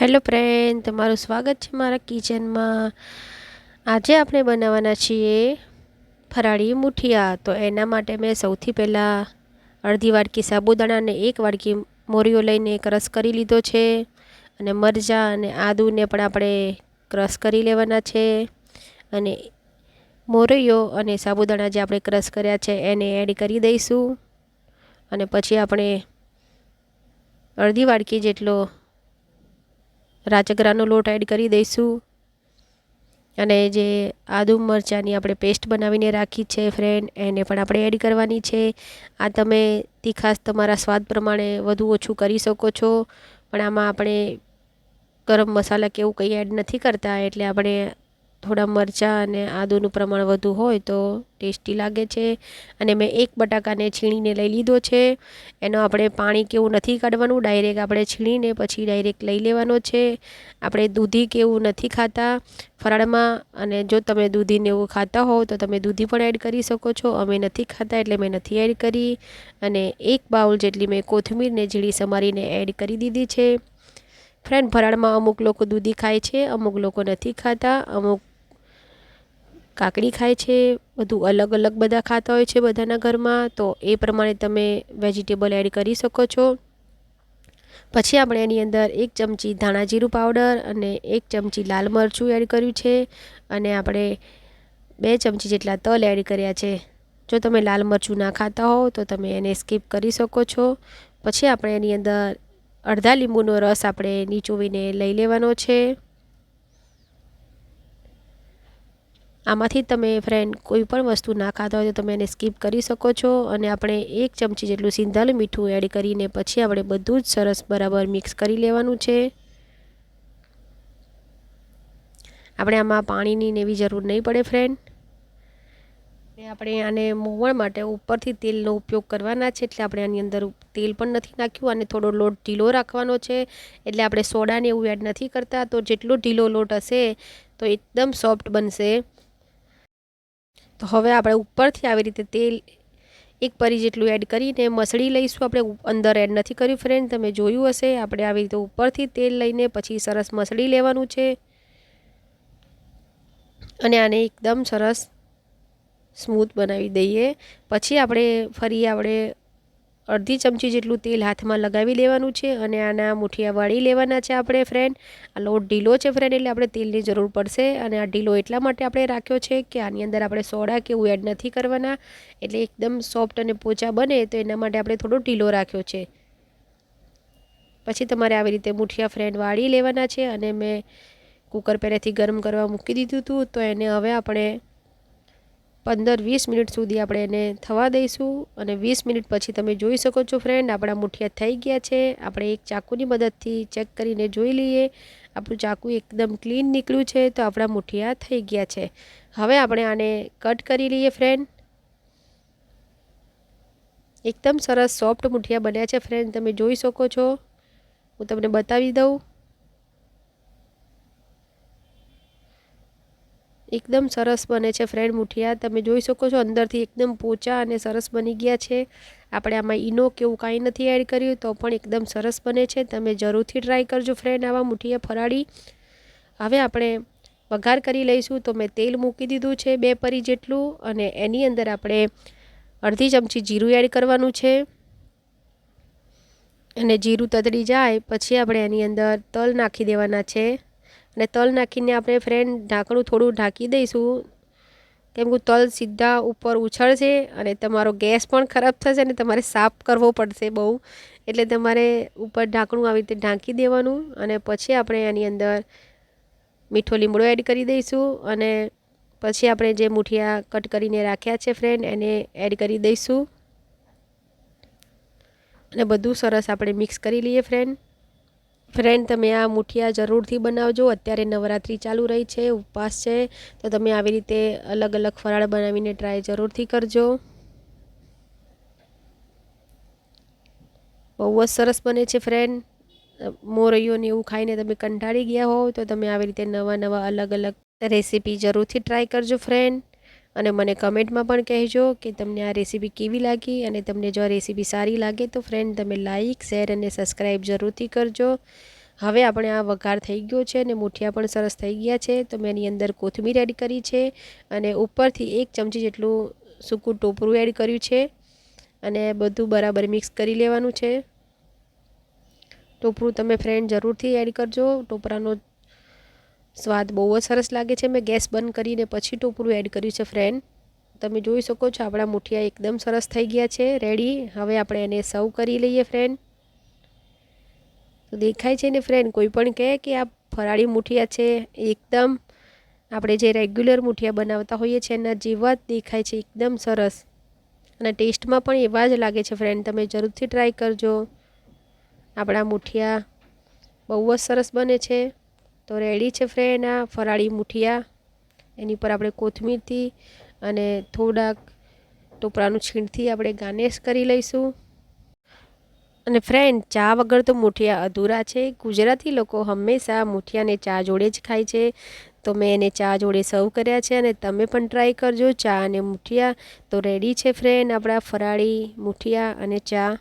Hello friend, તમારું સ્વાગત છે મારા કિચનમાં. આજે આપણે બનાવવાના છીએ ફરાળી મુઠિયા. તો એના માટે મેં સૌથી પહેલાં અડધી વાડકી સાબુદાણા અને એક વાડકી મોરીઓ લઈને ક્રશ કરી લીધો છે. અને મરચાં અને આદુને પણ આપણે ક્રશ કરી લેવાના છે. અને મોરૈયો અને સાબુદાણા જે આપણે ક્રશ કર્યા છે એને એડ કરી દઈશું. અને પછી આપણે અડધી વાડકી જેટલો રાજગરાનો લોટ એડ કરી દઈશું. અને જે આદુ મરચાંની આપણે પેસ્ટ બનાવીને રાખી છે ફ્રેન્ડ એને પણ આપણે એડ કરવાની છે. આ તમે તીખાસ તમારા સ્વાદ પ્રમાણે વધુ ઓછું કરી શકો છો. પણ આમાં આપણે ગરમ મસાલા કે એવું કંઈ એડ નથી કરતા, એટલે આપણે થોડા મરચાં અને આદુનું પ્રમાણ વધુ હોય તો ટેસ્ટી લાગે છે. અને મેં એક બટાકાને છીણીને લઈ લીધો છે. એનો આપણે પાણી કેવું નથી કાઢવાનું, ડાયરેક્ટ આપણે છીણીને પછી ડાયરેક્ટ લઈ લેવાનો છે. આપણે દૂધી કેવું નથી ખાતા ફરાળમાં, અને જો તમે દૂધીને એવું ખાતા હોવ તો તમે દૂધી પણ એડ કરી શકો છો. અમે નથી ખાતા એટલે મેં નથી એડ કરી. અને એક બાઉલ જેટલી મેં કોથમીરને ઝીણી સમારીને એડ કરી દીધી છે. ફ્રેન્ડ, ફરાળમાં અમુક લોકો દૂધી ખાય છે, અમુક લોકો નથી ખાતા, અમુક કાકડી ખાય છે, બધું અલગ અલગ બધા ખાતા હોય છે બધાના ઘરમાં, તો એ પ્રમાણે તમે વેજીટેબલ એડ કરી શકો છો. પછી આપણે એની અંદર એક ચમચી ધાણા જીરું પાવડર અને એક ચમચી લાલ મરચું એડ કર્યું છે અને આપણે બે ચમચી જેટલા તલ એડ કર્યા છે. જો તમે લાલ મરચું ના ખાતા હો, તો તમે એને સ્કીપ કરી શકો છો. પછી આપણે એની અંદર અડધા લીંબુનો રસ આપણે નીચોવીને લઈ લેવાનો છે. આમાંથી તમે ફ્રેન્ડ કોઈ પણ વસ્તુ ના ખાતા હોય તો તમે એને સ્કીપ કરી શકો છો અને આપણે એક ચમચી જેટલું સિંધલ મીઠું એડ કરીને પછી આપણે બધું જ સરસ બરાબર મિક્સ કરી લેવાનું છે. આપણે આમાં પાણીની એવી જરૂર નહીં પડે ફ્રેન્ડ આપણે આને મોવણ માટે ઉપરથી તેલનો ઉપયોગ કરવાના છે એટલે આપણે આની અંદર તેલ પણ નથી નાખ્યું અને થોડો લોટ ઢીલો રાખવાનો છે. એટલે આપણે સોડાને એવું એડ નથી કરતા તો જેટલો ઢીલો લોટ હશે તો એકદમ સોફ્ટ બનશે. તો હવે આપણે ઉપરથી આવી રીતે તેલ એક પરી જેટલું એડ કરીને મસળી લઈશું. આપણે અંદર એડ નથી કર્યું ફ્રેન્ડ તમે જોયું હશે. આપણે આવી રીતે ઉપરથી તેલ લઈને પછી સરસ મસળી લેવાનું છે. અને આને એકદમ સરસ સ્મૂથ બનાવી દઈએ. પછી આપણે ફરી આપણે અડધી ચમચી જેટલું તેલ હાથમાં લગાવી લેવાનું છે અને આના મુઠિયા વાળી લેવાના છે આપણે ફ્રેન્ડ આ લોટ ઢીલો છે ફ્રેન્ડ એટલે આપણે તેલની જરૂર પડશે અને આ ઢીલો એટલા માટે આપણે રાખ્યો છે કે આની અંદર આપણે સોડા કે એવું એડ નથી કરવાના. એટલે એકદમ સોફ્ટ અને પોચા બને તો એના માટે આપણે થોડો ઢીલો રાખ્યો છે. પછી તમારે આવી રીતે મુઠિયા ફ્રેન્ડ વાળી લેવાના છે અને મેં કુકર પહેલેથી ગરમ કરવા મૂકી દીધું હતું તો એને હવે આપણે પંદર વીસ મિનિટ સુધી આપણે એને થવા દઈશું અને વીસ મિનિટ પછી તમે જોઈ શકો છો ફ્રેન્ડ આપણા મુઠિયા થઈ ગયા છે. આપણે એક ચાકુની મદદથી ચેક કરીને જોઈ લઈએ. આપણું ચાકુ એકદમ ક્લીન નીકળ્યું છે તો આપણા મુઠિયા થઈ ગયા છે. હવે આપણે આને કટ કરી લઈએ ફ્રેન્ડ એકદમ સરસ સોફ્ટ મુઠિયા બન્યા છે ફ્રેન્ડ તમે જોઈ શકો છો. હું તમને બતાવી દઉં. એકદમ સરસ બને છે ફ્રેન્ડ મુઠિયા. તમે જોઈ શકો છો અંદરથી એકદમ પોચા અને સરસ બની ગયા છે. આપણે આમાં ઈનો કે એવું કાંઈ નથી એડ કર્યું, તો પણ એકદમ સરસ બને છે. તમે જરૂરથી ટ્રાય કરજો ફ્રેન્ડ આવા મુઠિયા ફરાળી. હવે આપણે વઘાર કરી લઈશું, તો મેં તેલ મૂકી દીધું છે બે પરી જેટલું અને એની અંદર આપણે અડધી ચમચી જીરું એડ કરવાનું છે. અને જીરું તતડી જાય, પછી આપણે એની અંદર તલ નાખી દેવાના છે. અને તલ નાખીને આપણે ફ્રેન્ડ ઢાંકણું થોડું ઢાંકી દઈશું. કેમ કે તલ સીધા ઉપર ઉછળશે અને તમારો ગેસ પણ ખરાબ થશે અને તમારે સાફ કરવો પડશે બહુ. એટલે તમારે ઉપર ઢાંકણું આવી રીતે ઢાંકી દેવાનું અને પછી આપણે એની અંદર મીઠો લીમડો એડ કરી દઈશું અને પછી આપણે જે મુઠિયા કટ કરીને રાખ્યા છે ફ્રેન્ડ એને એડ કરી દઈશું. અને બધું સરસ આપણે મિક્સ કરી લઈએ ફ્રેન્ડ ફ્રેન્ડ તમે આ મુઠિયા જરૂરથી બનાવજો. અત્યારે નવરાત્રિ ચાલુ રહી છે, ઉપવાસ છે. તો તમે આવી રીતે અલગ અલગ ફરાળ બનાવીને ટ્રાય જરૂરથી કરજો. બહુ જ સરસ બને છે ફ્રેન્ડ મોરૈયોને એવું ખાઈને તમે કંટાળી ગયા હોવ તો તમે આવી રીતે નવા નવા અલગ અલગ રેસીપી જરૂરથી ટ્રાય કરજો ફ્રેન્ડ અને મને કમેન્ટમાં પણ કહેજો કે તમને આ રેસીપી કેવી લાગી અને તમને જો આ રેસીપી સારી લાગે તો ફ્રેન્ડ તમે લાઇક શેર અને સબસ્ક્રાઈબ જરૂરથી કરજો. હવે આપણે આ વઘાર થઈ ગયો છે અને મૂઠિયા પણ સરસ થઈ ગયા છે, તો મેં એની અંદર કોથમીર એડ કરી છે અને ઉપરથી એક ચમચી જેટલું સૂકું ટોપરું એડ કર્યું છે અને બધું બરાબર મિક્સ કરી લેવાનું છે. ટોપરું તમે ફ્રેન્ડ જરૂરથી એડ કરજો. ટોપરાનો સ્વાદ બહુ જ સરસ લાગે છે. મેં ગેસ બંધ કરીને પછી ટોપરું એડ કર્યું છે ફ્રેન્ડ તમે જોઈ શકો છો, આપણા મુઠિયા એકદમ સરસ થઈ ગયા છે. રેડી હવે આપણે એને સર્વ કરી લઈએ ફ્રેન્ડ તો દેખાય છે ને ફ્રેન્ડ કોઈ પણ કહે કે આ ફરાળી મુઠિયા છે, એકદમ આપણે જે રેગ્યુલર મુઠિયા બનાવતા હોઈએ છીએ, એના જેવા જ દેખાય છે, એકદમ સરસ. અને ટેસ્ટમાં પણ એવા જ લાગે છે ફ્રેન્ડ તમે જરૂરથી ટ્રાય કરજો. આપણા મુઠિયા બહુ જ સરસ બને છે. તો રેડી છે ફ્રેન્ડ આ, ફરાળી મુઠિયા, એની પર આપણે કોથમીરથી અને થોડાક ટોપરાનું છીણથી આપણે ગાર્નિશ કરી લઈશું. અને ફ્રેન્ડ ચા વગર તો મુઠિયા અધૂરા છે. ગુજરાતી લોકો હંમેશા મુઠિયાને ચા જોડે જ ખાય છે. તો મેં એને ચા જોડે સર્વ કર્યા છે અને તમે પણ ટ્રાય કરજો. ચા અને મુઠિયા તો રેડી છે ફ્રેન્ડ આપણા ફરાળી મુઠિયા અને ચા.